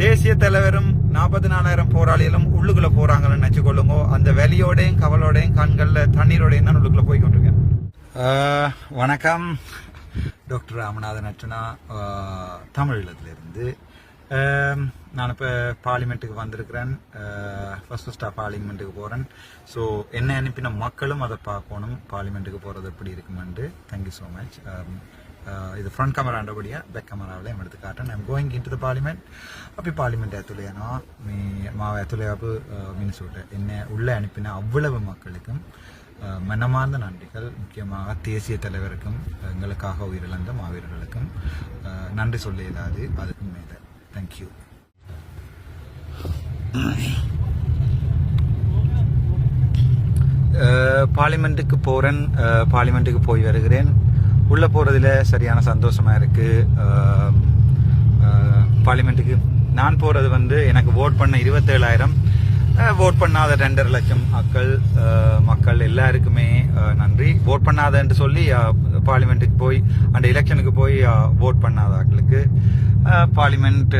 தேசிய தலைவரும் நாற்பத்தி நாலாயிரம் போராளிகளும் உள்ளுக்குள்ள போறாங்கன்னு நினைச்சுக்கொள்ளுங்க அந்த வெளியோடையும் கவலோடையும் கண்கள்ல தண்ணீரோடையும் தான் உள்ளுக்குள்ள போய் கொண்டிருக்கேன். வணக்கம். டாக்டர் ராமநாதன் அர்ச்சனா தமிழீழத்திலிருந்து நான் இப்போ பார்லிமெண்ட்டுக்கு வந்திருக்கிறேன். ஃபர்ஸ்ட் ஃபஸ்ட்டாக பார்லிமெண்ட்டுக்கு போகிறேன் ஸோ என்ன அனுப்பின மக்களும் அதை பார்க்கணும். பார்லிமெண்ட்டுக்கு போகிறது எப்படி இருக்குமெண்டு தேங்க்யூ ஸோ மச் Uh, இது ஃப்ரண்ட் ക്യാമറ കണ്ടുപിടിക്കുക ബാക്ക് ക്യാമറകളെ எடுத்து കാട്ടണം I going going in to parliament parliament അപ്പോൾ ഈ പാർലിമെന്റ് അത്തുലയാണോ മീ മാവ് അത്തുലയാപ്പ് മിനിസൂട്ട് എന്നെ ഉള്ള அவ்வளவு மக்களுக்கும் uh, மனமார்ந்த நன்றிகள். முக்கியமாக தேசிய தலைவருக்கும் எங்களுக்காக உயிரிழந்த மாவீரர்களுக்கும் uh, நன்றி சொல்ல இயலாது அதுக்கும் மேலே. தேங்க்யூ பார்லிமெண்ட்டுக்கு போகிறேன் பார்லிமெண்ட்டுக்கு போய் வருகிறேன். உள்ளே போகிறதுல சரியான சந்தோஷமாக இருக்குது பார்லிமெண்ட்டுக்கு நான் போகிறது வந்து எனக்கு ஓட் பண்ண இருபத்தேழாயிரம். ஓட் பண்ணாத ரெண்டரை லட்சம் மக்கள் மக்கள் எல்லாருக்குமே நன்றி. ஓட் பண்ணாதன்னு சொல்லி பார்லிமெண்ட்டுக்கு போய் அந்த எலெக்ஷனுக்கு போய் ஓட் பண்ணாத ஆட்களுக்கு. பார்லிமெண்ட்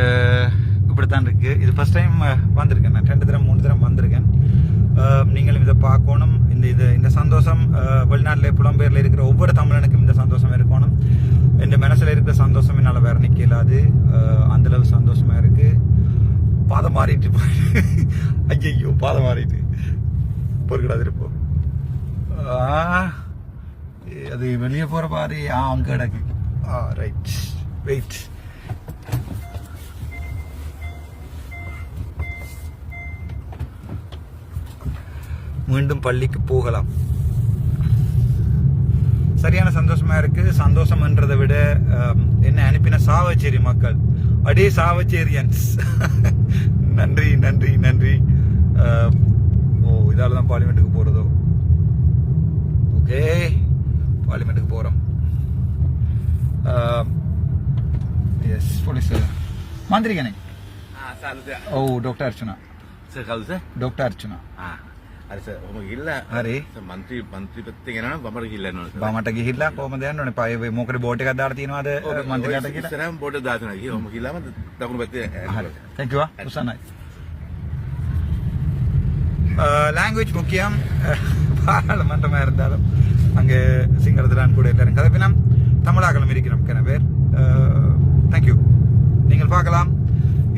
இப்படித்தான் இருக்குது இது ஃபஸ்ட் டைம் வந்திருக்கேன். நான் ரெண்டு தரம் மூணு தரம் வந்திருக்கேன். நீங்களும் இதை பார்க்கணும். இந்த இது இந்த சந்தோஷம் வெளிநாட்டில் புலம்பெயரில் இருக்கிற ஒவ்வொரு தமிழனுக்கும் இந்த சந்தோஷம் இருக்கணும். இந்த மனசில் இருக்கிற சந்தோஷம் என்னால் வேற நிற்க இல்லாது அந்த அளவு சந்தோஷமா பாதம் மாறிட்டு ஐயோ பாதம் மாறிட்டு. பொறுக்கடாது இருப்போம் அது வெளியே போகிற மாதிரி ஆ அங்கே கிடக்கு. ஆ ரைட் வெயிட் மீண்டும் பள்ளிக்கு போகலாம். சரியான சந்தோஷமா இருக்கு. சந்தோஷம்ன்றதை விட என்ன அனுப்பின சாவச்சேரி மக்கள். அடே சாவச்சேரியன்ஸ். நன்றி நன்றி நன்றி. ஓ இதால்தான் பார்லிமெண்ட்டுக்கு போறதோ? ஓகே பார்லிமெண்ட்டுக்கு போறோம். எஸ் போலீஸ் மாந்திரிகனே. ஓ doctor Archana. Sir doctor Archana. ஆ. හරි. මන්ත්‍රී මන්ත්‍රීපත්ති ගෙන බමර කිල්ලන්න බාමට ගිහිල්ලා කොහමද යන්න ඕනේ පය මොකද බෝට් එකක් දාලා තියෙනවද මන්ත්‍රීලාට කියලා සරම් බොඩ දාතන හම කිල්ලම දකුණු පැත්තේ හරි தேங்க் யூ உசானாய் லாங்குவேஜ் முக்கியம் பாராளுமன்றமாக இருந்தாலும் அங்கே சிங்களத்திலான் கூட எல்லாரும் கதப்பினம் தமிழாக்களும் இருக்கிறோம் கிண பேர் தேங்க்யூ நீங்கள் பார்க்கலாம்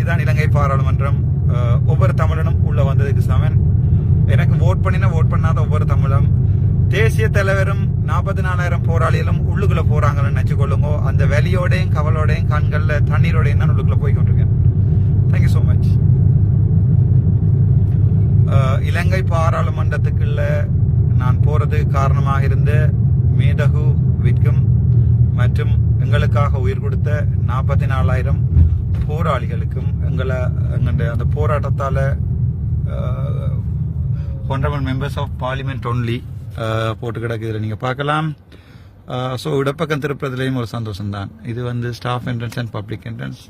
இதான் இலங்கை பாராளுமன்றம் அஹ், ஒவ்வொரு தமிழனும் உள்ள வந்ததுக்கு சமன் எனக்கு ஓட் பண்ணினா ஓட் பண்ணாத ஒவ்வொரு தமிழும். தேசிய தலைவரும் நாற்பத்தி நாலாயிரம் போராளிகளும் உள்ளுக்குள்ள போறாங்கன்னு நினைச்சுக்கொள்ளுங்க அந்த வெளியோடையும் கவலோடையும் கண்கள்ல தண்ணீரோடையும் தான் உள்ளுக்குள்ள போய் கொண்டிருக்கேன். Thank you so much Ilangai பாராளுமன்றத்துக்குள்ள நான் போறது காரணமாக இருந்த மேதகு விற்கும் மற்றும் எங்களுக்காக உயிர் கொடுத்த நாற்பத்தி நாலாயிரம் போராளிகளுக்கும் எங்களை எங்களுடைய அந்த போராட்டத்தால் honourable members of parliament only போட்டு கிடக்குதுல இதில் நீங்கள் பார்க்கலாம். Uh, ஸோ இடப்பக்கம் திருப்புறதுலேயும் ஒரு சந்தோஷம் தான் இது வந்து staff entrance and public entrance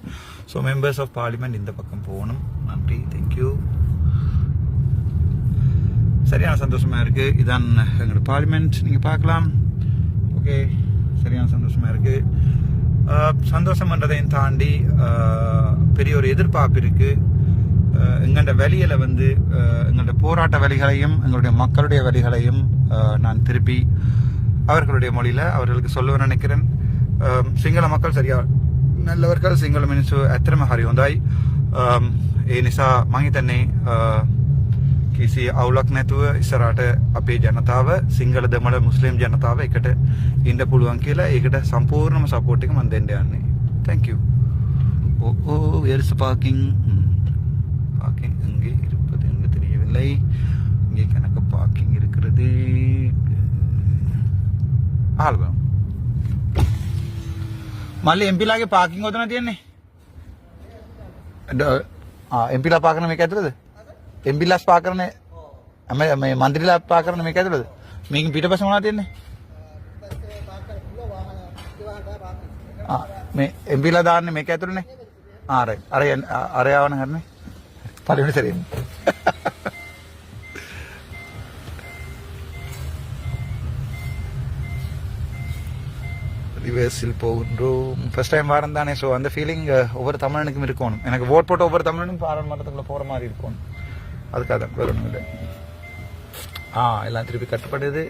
so members of parliament இந்த பக்கம் போகணும். நன்றி. தேங்க்யூ சரியான சந்தோஷமாக இருக்குது இதான் எங்களோட பார்லிமெண்ட் நீங்கள் பார்க்கலாம். ஓகே சரியான சந்தோஷமாக இருக்குது uh, சந்தோஷம் பண்ணுறதையும் தாண்டி uh, பெரிய ஒரு எதிர்பார்ப்பு இருக்குது எங்களோட வழியில வந்து ஆஹ், எங்களோட போராட்ட வழிகளையும் எங்களுடைய மக்களுடைய வழிகளையும் ஆஹ், நான் திருப்பி அவர்களுடைய மொழியில அவர்களுக்கு சொல்ல நினைக்கிறேன் ஆஹ், சிங்கள மக்கள் சரியா நல்லவர்கள் සිංහල මිනිස්සු ඇතරම හරි හොඳයි Um, ඒ නිසා මහිතන්නේ කිසි අවුලක් නැතුව ඉස්සරට අපේ ජනතාව සිංහල දෙමළ මුස්ලිම් ජනතාව එකට ඉන්ඩ පුළුවන් කියලා ඒකට සම්පූර්ණම සපෝට් එක මන් දෙන්න යන්නේ thank you oh oh where's parking parking எங்கே இருப்பது என்று தெரியவில்லை இங்கே கணக்கு பார்க்கிங் இருக்கிறது ஆல்பம் මල්ලි එම්පිලාගේ පාකින් ඔතන තියෙන්නේ එම්පිලා පාකරන මේක ඇතුළද එම්පිලස් පාකරන ඇම මේ මන්දිරිලා පාකරන මේක ඇතුළද මේක පිටපස්ස මොනවද තියෙන්නේ ආ මේ එම්පිලා දාන්නේ මේක ඇතුළනේ ආ රයිට් අර යන්න- අ- අර යවන හරිනේ தலைவனி தெரியும் ரிவர்ஸில் போகின்றோம் ஃபர்ஸ்ட் டைம் வாரம் தானே ஸோ அந்த ஃபீலிங் uh, ஒவ்வொரு தமிழனுக்கும் இருக்கணும். எனக்கு ஓட் போட்டு ஒவ்வொரு தமிழனும் பாராளுமன்றத்துக்குள்ளே போகிற மாதிரி இருக்கணும் அதுக்காக தான் வேறு ஒன்றும் இல்லை. ஆ எல்லாம் திருப்பி கட்டுப்படுது.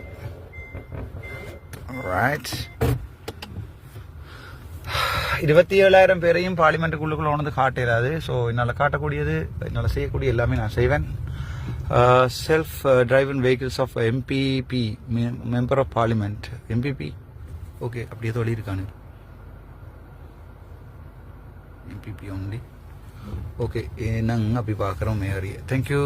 ரைட் இருபத்தி ஏழாயிரம் பேரையும் பார்லிமெண்ட்டுக்குள்ளுக்குள்ள ஒன்று காட்டிடாது ஸோ என்னால் காட்டக்கூடியது என்னால் செய்யக்கூடிய எல்லாமே நான் செய்வேன். Self driven vehicles of MPP member of parliament MPP okay அப்படியே தொழில் இருக்கானு. எம்பிபி ஒன்லி ஓகே நாங்கள் அப்படி பார்க்குறோம் மேரி தேங்க்யூ